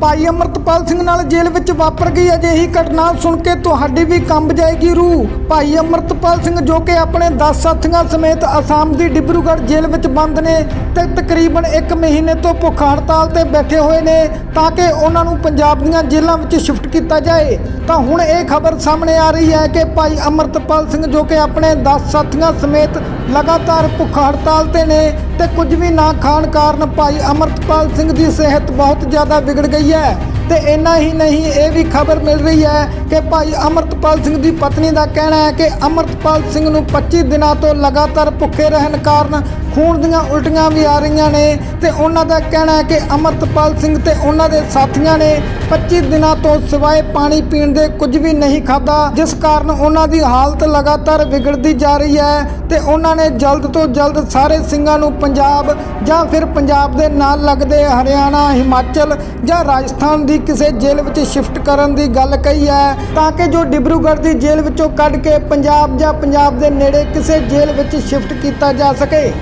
ਭਾਈ ਅਮਰਤਪਾਲ ਸਿੰਘ ਨਾਲ ਜੇਲ੍ਹ ਵਿੱਚ ਵਾਪਰ ਗਈ। ਅਜਿਹੀ ਘਟਨਾ ਸੁਣ ਕੇ ਤੁਹਾਡੀ ਵੀ ਕੰਬ ਜਾਏਗੀ ਰੂਹ। ਭਾਈ ਅਮਰਤਪਾਲ ਸਿੰਘ ਜੋ ਕਿ ਆਪਣੇ 10 ਸਾਥੀਆਂ ਸਮੇਤ ਅਸਾਮ ਦੀ ਡਿਬਰੂਗੜ੍ਹ ਜੇਲ੍ਹ ਵਿੱਚ ਬੰਦ ਨੇ ਤੇ ਤਕਰੀਬਨ 1 ਮਹੀਨੇ ਤੋਂ ਭੁੱਖ ਹੜਤਾਲ ਤੇ ਬੈਠੇ ਹੋਏ ਨੇ ਤਾਂ ਕਿ ਉਹਨਾਂ ਨੂੰ ਪੰਜਾਬ ਦੀਆਂ ਜੇਲ੍ਹਾਂ ਵਿੱਚ ਸ਼ਿਫਟ ਕੀਤਾ ਜਾਏ। ਤਾਂ ਹੁਣ ਇਹ ਖਬਰ ਸਾਹਮਣੇ ਆ ਰਹੀ ਹੈ ਕਿ ਭਾਈ ਅਮਰਤਪਾਲ ਸਿੰਘ ਜੋ ਕਿ ਆਪਣੇ 10 ਸਾਥੀਆਂ ਸਮੇਤ ਲਗਾਤਾਰ ਭੁੱਖ ਹੜਤਾਲ ਤੇ ਨੇ ਤੇ ਕੁਝ ਵੀ ਨਾ ਖਾਣ ਕਾਰਨ ਭਾਈ ਅਮਰਤਪਾਲ ਸਿੰਘ ਦੀ ਸਿਹਤ ਬਹੁਤ ਜ਼ਿਆਦਾ ਵਿਗੜ ਗਈ ਹੈ ਤੇ ਇੰਨਾ ਹੀ ਨਹੀਂ, ਇਹ ਵੀ ਖਬਰ ਮਿਲ ਰਹੀ ਹੈ ਕਿ ਭਾਈ ਅਮਰਤਪਾਲ ਸਿੰਘ ਦੀ ਪਤਨੀ ਦਾ ਕਹਿਣਾ ਹੈ ਕਿ ਅਮਰਤਪਾਲ ਸਿੰਘ ਨੂੰ 25 ਦਿਨਾਂ ਤੋਂ ਲਗਾਤਾਰ ਭੁੱਖੇ ਰਹਿਣ ਕਾਰਨ ਖੂਨ ਦੀਆਂ ਉਲਟੀਆਂ ਵੀ ਆ ਰਹੀਆਂ ਨੇ ਤੇ ਉਹਨਾਂ ਦਾ ਕਹਿਣਾ ਹੈ ਕਿ ਅਮਰਤਪਾਲ ਸਿੰਘ ਤੇ ਉਹਨਾਂ ਦੇ ਸਾਥੀਆਂ ਨੇ 25 ਦਿਨਾਂ ਤੋਂ ਸਿਵਾਏ ਪਾਣੀ ਪੀਣ ਦੇ ਕੁਝ ਵੀ ਨਹੀਂ ਖਾਧਾ, ਜਿਸ ਕਾਰਨ ਉਹਨਾਂ ਦੀ ਹਾਲਤ ਲਗਾਤਾਰ ਵਿਗੜਦੀ ਜਾ ਰਹੀ ਹੈ ਤੇ ਉਹਨਾਂ ਨੇ ਜਲਦ ਤੋਂ ਜਲਦ ਸਾਰੇ ਸਿੰਘਾਂ ਨੂੰ ਪੰਜਾਬ ਜਾਂ ਫਿਰ ਪੰਜਾਬ ਦੇ ਨਾਲ ਲੱਗਦੇ ਹਰਿਆਣਾ, ਹਿਮਾਚਲ ਜਾਂ ਰਾਜਸਥਾਨ ਦੀ ਕਿਸੇ ਜੇਲ੍ਹ ਵਿੱਚ ਸ਼ਿਫਟ ਕਰਨ ਦੀ ਗੱਲ ਕਹੀ ਹੈ, ਤਾਂ ਕਿ ਜੋ ਡਿਬਰੂਗੜ੍ਹ ਦੀ ਜੇਲ੍ਹ ਵਿੱਚੋਂ ਕੱਢ ਕੇ ਪੰਜਾਬ ਜਾਂ ਪੰਜਾਬ ਦੇ ਨੇੜੇ ਕਿਸੇ ਜੇਲ੍ਹ ਵਿੱਚ ਸ਼ਿਫਟ ਕੀਤਾ ਜਾ ਸਕੇ।